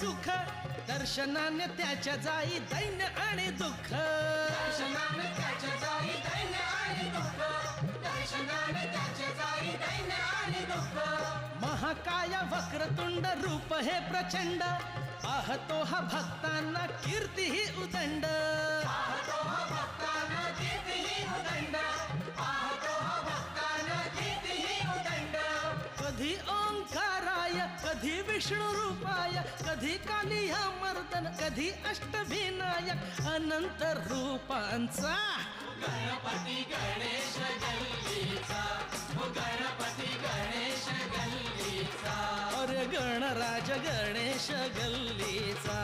सुख दर्शनाने त्याच्या जाई दैन्य आणि दुःख. दर्शनाने त्याच्या जाई दैन्य आणि दुःख. दर्शनाने त्याच्या जाई दैन्य आणि दुःख. महाकाय वक्रतुंड रूप हे प्रचंड. पाहतो हा भक्तांना कीर्ती ही उदंड. पाहतो हा भक्तांना उदंड. पाहतो हा भक्तांना उदंड. कधी ओंकाराय कधी विष्णू कधी कालिया मर्दन कधी अष्टविनायक अनंत रूपांचा. गणपती गणेश गल्लीचा हो गणपती गणेश गल्लीचा. अरे गणराज गणेश गल्लीचा.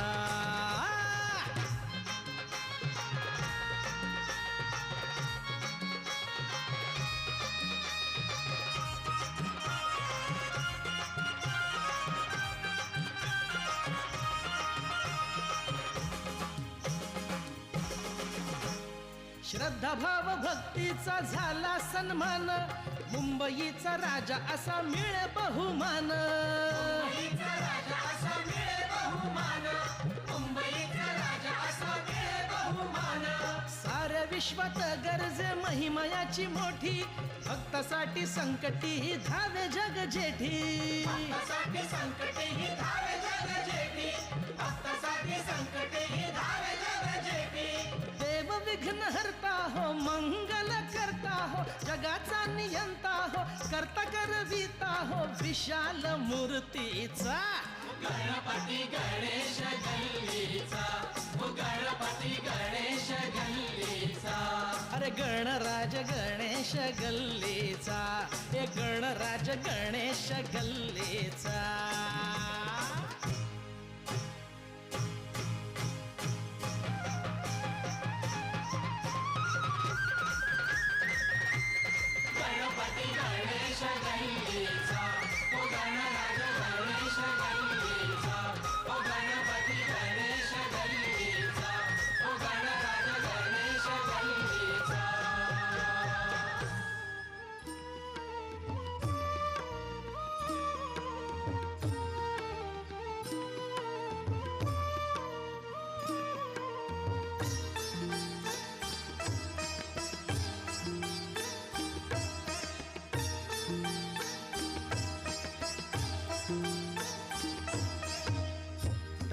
श्रद्धा भाव भक्तीचा झाला सन्मान. मुंबईचा राजा असा मिळे बहुमान. साऱ्या विश्वात गरजे महिमयाची मोठी. भक्तासाठी संकटी धावे जग जेठी. संकटे विघ्न हरता हो मंगल करता हो जगाचा नियंता हो करता करविता हो विशाल मूर्तीचा. गणपती गणेश गल्लीचा हो गणपती गणेश गल्लीचा. अरे गणराज गणेश गल्लीचा हे गणराज गणेश गल्लीचा.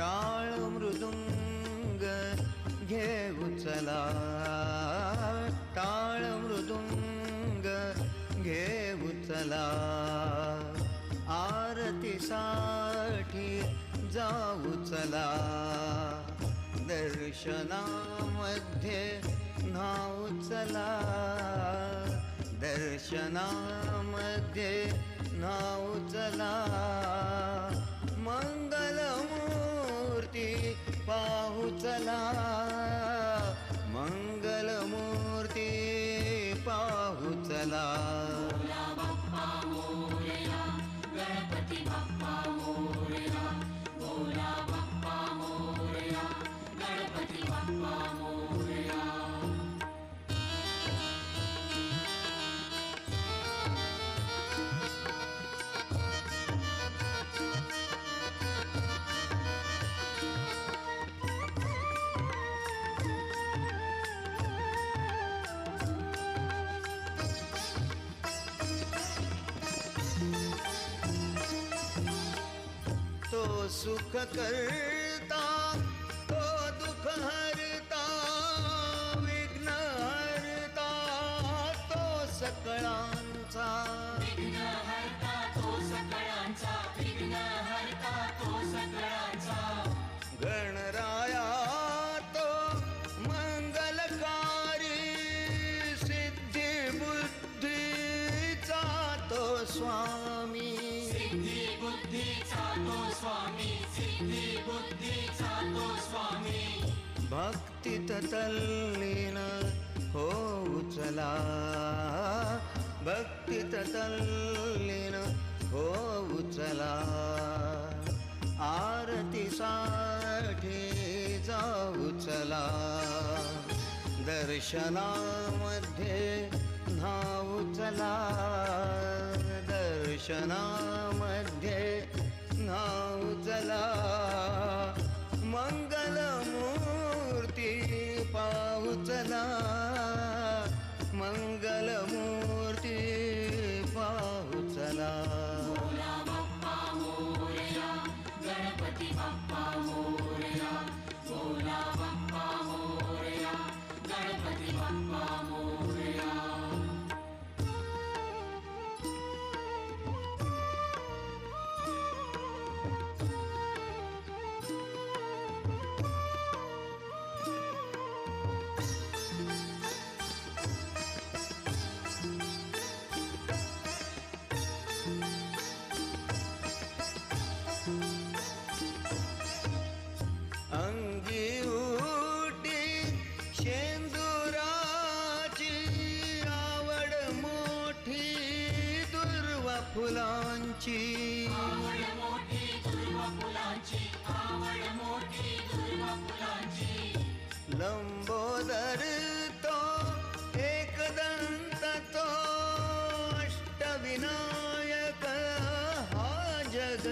टाळ मृदुंग घेऊ चला. टाळ मृदुंग घेऊ चला. आरतीसाठी जाऊ चला. दर्शनामध्ये नाव चला. दर्शनामध्ये नाव चला. सुख करता सिद्धी बुद्धीचा तो स्वामी भक्तीत तल्लीन हो चला भक्तीत तल्लीन होऊ चला आरतीसाठी जाऊ चला दर्शनामध्ये धाव चला दर्शनामध्ये धाव మంగళమూర్తి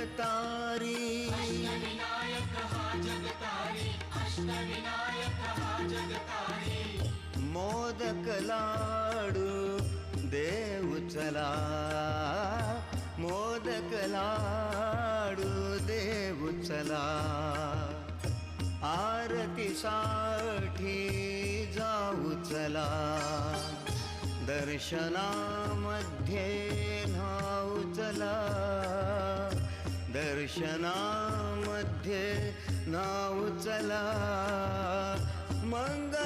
जगतारी। अष्टविनायक हा जगतारी अष्टविनायक हा जगतारी मोदक लाडू देव चला। मोदक लाडू देव चला। आरतीसाठी जाऊ चला। दर्शनामध्ये नाऊ चला। दर्शनामध्ये नाव चला. मंग